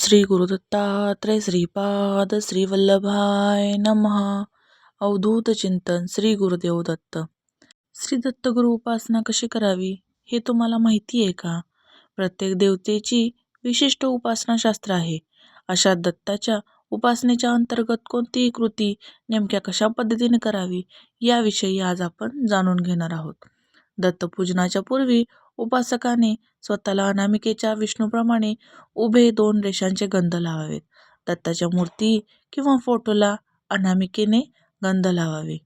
श्री गुरुदत्तात्रय श्रीपाद श्री वल्लभाय नमः. अवधूत चिंतन श्री गुरुदेव दत्त. श्री दत्तगुरु उपासना कशी करावी हे तुम्हाला माहिती आहे का? प्रत्येक देवतेची विशिष्ट उपासनाशास्त्र आहे. अशा दत्ताच्या उपासनेच्या अंतर्गत कोणतीही कृती नेमक्या कशा पद्धतीने करावी याविषयी आज आपण जाणून घेणार आहोत. दत्तपूजनाच्या पूर्वी उपासकाने स्वतःला अनामिकेच्या विष्णूप्रमाणे उभे दोन रेषांचे गंध लावावेत. दत्ताच्या मूर्ती किंवा फोटोला अनामिकेने गंध लावावे.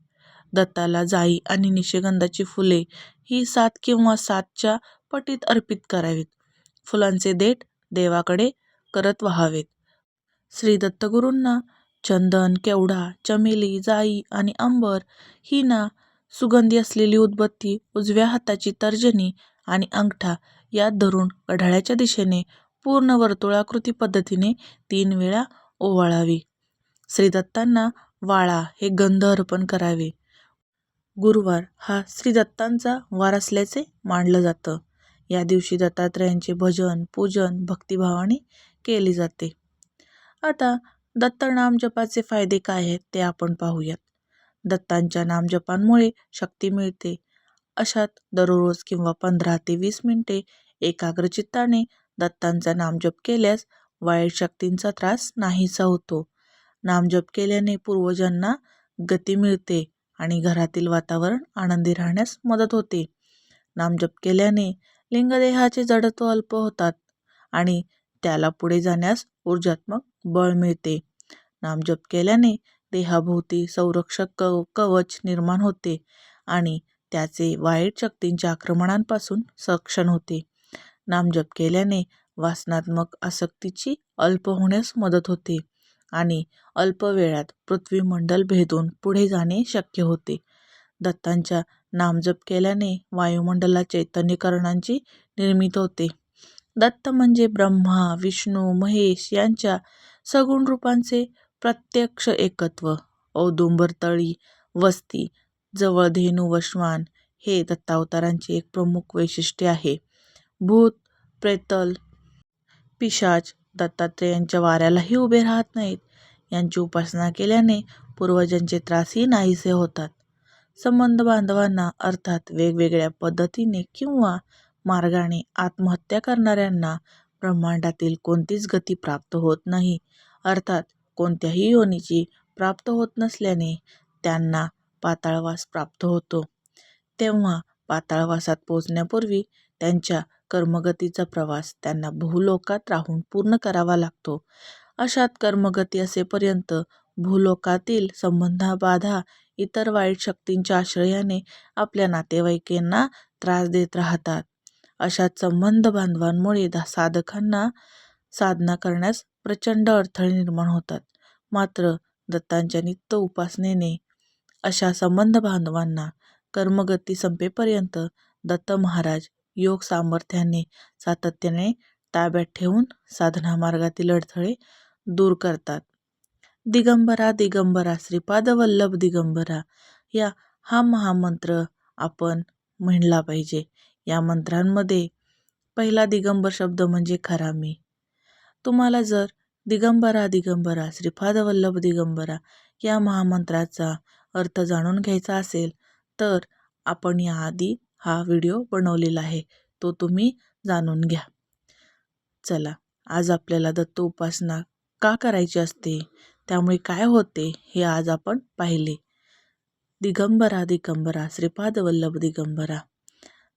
दत्ताला जाई आणि निशिगंधाची फुले ही सात किंवा सातच्या पटीत अर्पित करावीत. फुलांचे देठ देवाकडे करत व्हावेत. श्री दत्तगुरूंना चंदन केवढा चमेली जाई आणि अंबर ही ना सुगंधी असलेली उदबत्ती उजव्या हाताची तर्जनी आणि अंगठा यात धरून कढाळ्याच्या दिशेने पूर्ण वर्तुळाकृती पद्धतीने तीन वेळा ओवाळावी. श्रीदत्तांना वाळा हे गंध अर्पण करावे. गुरुवार हा श्रीदत्तांचा वार असल्याचे मानलं जातं. या दिवशी दत्तात्रयांचे भजन पूजन भक्तिभावाने केले जाते. आता दत्त नामजपाचे फायदे काय आहेत ते आपण पाहूयात. दत्तांच्या नामजपांमुळे शक्ती मिळते अशात दररोज किंवा पंधरा ते वीस मिनिटे एकाग्रचित्ताने दत्तांचा नामजप केल्यास वाईट शक्तींचा त्रास नाहीसा होतो. नामजप केल्याने पूर्वजांना गती मिळते आणि घरातील वातावरण आनंदी राहण्यास मदत होते. नामजप केल्याने लिंगदेहाचे जडत्व अल्प होतात आणि त्याला पुढे जाण्यास ऊर्जात्मक बळ मिळते. नामजप केल्याने देहाभोवती संरक्षक कव कवच निर्माण होते आणि त्याचे वाईट शक्तींच्या आक्रमणांपासून संरक्षण होते. नामजप केल्याने वासनात्मक आसक्तीची अल्प होण्यास मदत होते आणि अल्प वेळात पृथ्वीमंडल भेदून पुढे जाणे शक्य होते. दत्तांच्या नामजप केल्याने वायुमंडलात चैतन्यकरणांची निर्मिती होते. दत्त म्हणजे ब्रह्मा विष्णू महेश यांच्या सगुण रूपांचे प्रत्यक्ष एकत्व. औदुंबर तळी वस्ती जवळ धेनू व श्वान हे दत्तावतारांचे एक प्रमुख वैशिष्ट्य आहे. भूत प्रेतल पिशाच दत्तात्रेयांच्या वाऱ्यालाही उभे राहत नाहीत. यांची उपासना केल्याने पूर्वजांचे त्रासही नाहीसे होतात. संबंध बांधवांना अर्थात वेगवेगळ्या पद्धतीने किंवा मार्गाने आत्महत्या करणाऱ्यांना ब्रह्मांडातील कोणतीच गती प्राप्त होत नाही. अर्थात कोणत्याही योनीची प्राप्त होत नसल्याने त्यांना पाताळवास प्राप्त होतो. तेव्हा पाताळवासात पोचण्यापूर्वी त्यांच्या कर्मगतीचा प्रवास त्यांना भूलोकात राहून पूर्ण करावा लागतो. अशात कर्मगती असेपर्यंत भूलोकातील संबंधाबाधा इतर वाईट शक्तींच्या आश्रयाने आपल्या नातेवाईकांना त्रास देत राहतात. अशात संबंध बांधवांमुळे साधकांना साधना करण्यास प्रचंड अडथळे निर्माण होतात. मात्र दत्तांच्या नित्य उपासनेने अशा संबंध बांधवांना कर्मगती संपेपर्यंत दत्त महाराज योग सामर्थ्याने सातत्याने ताब्यात ठेवून साधना मार्गातील अडथळे दूर करतात. दिगंबरा दिगंबरा श्रीपाद वल्लभ दिगंबरा या हा महामंत्र आपण म्हणला पाहिजे. या मंत्रांमध्ये पहिला दिगंबर शब्द म्हणजे खरा मी. तुम्हाला जर दिगंबरा दिगंबरा श्रीपाद वल्लभ दिगंबरा या महामंत्राचा अर्थ जाणून घ्यायचा असेल तर आपण याआधी हा व्हिडिओ बनवलेला आहे. तो तुम्ही जाणून घ्या. चला आज आपल्याला दत्त उपासना का करायची असते? त्यामुळे काय होते हे आज आपण पाहिले. दिगंबरा दिगंबरा श्रीपाद वल्लभ दिगंबरा.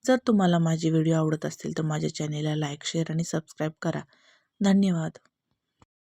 जर तुम्हाला माझे व्हिडिओ आवडत असतील तर माझ्या चॅनेलला लाईक शेअर आणि सबस्क्राईब करा. धन्यवाद.